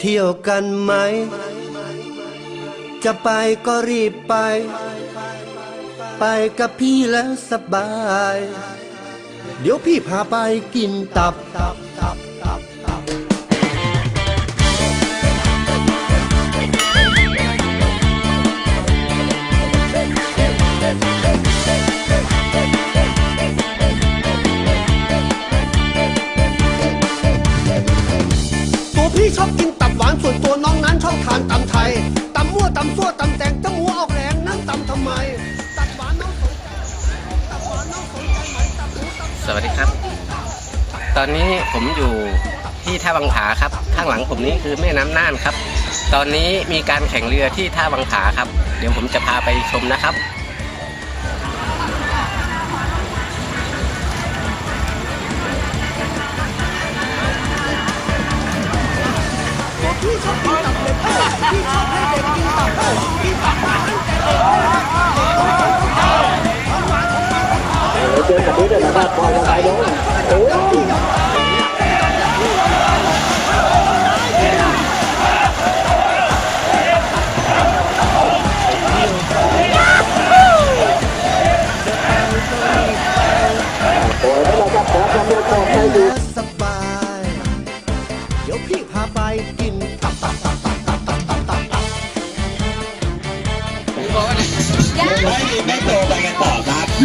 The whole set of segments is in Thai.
เที่ยวกันไหม จะไปก็รีบไป ไปกับพี่แล้วสบาย เดี๋ยวพี่พาไปกินตับตับตับตับตับตัวพี่ชอบกินตับ วัสดีครับ ตอนนี้ผมอยู่ที่ท่าบางผาครับ ข้างหลังผมนี้คือแม่น้ำน่านครับ ตอนนี้มีการแข่งเรือที่ท่าบางผาครับ เดี๋ยวผมจะพาไปชมนะครับพี่ชอบกินตับเด็กพี่ชอบให้เด็กกินตับกินตับ chỉ là đã qua cái đó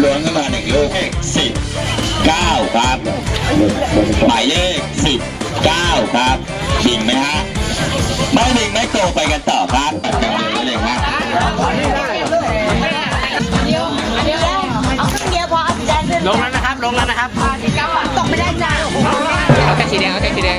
ล้วงขึ้นมาหนึ่งลูกเลขสิบเก้าครับหมายเลขสิบเก้าครับบิงไหมฮะไม่บิงไม่โตไปกันต่อครับตัดกันเลยเลยครับเอาเครื่องเดียวพอเอาสีแดงขึ้นลงแล้วนะครับ ลงแล้วนะครับตกไม่ได้จ้าเอาแค่สีแดงเอาแค่สีแดง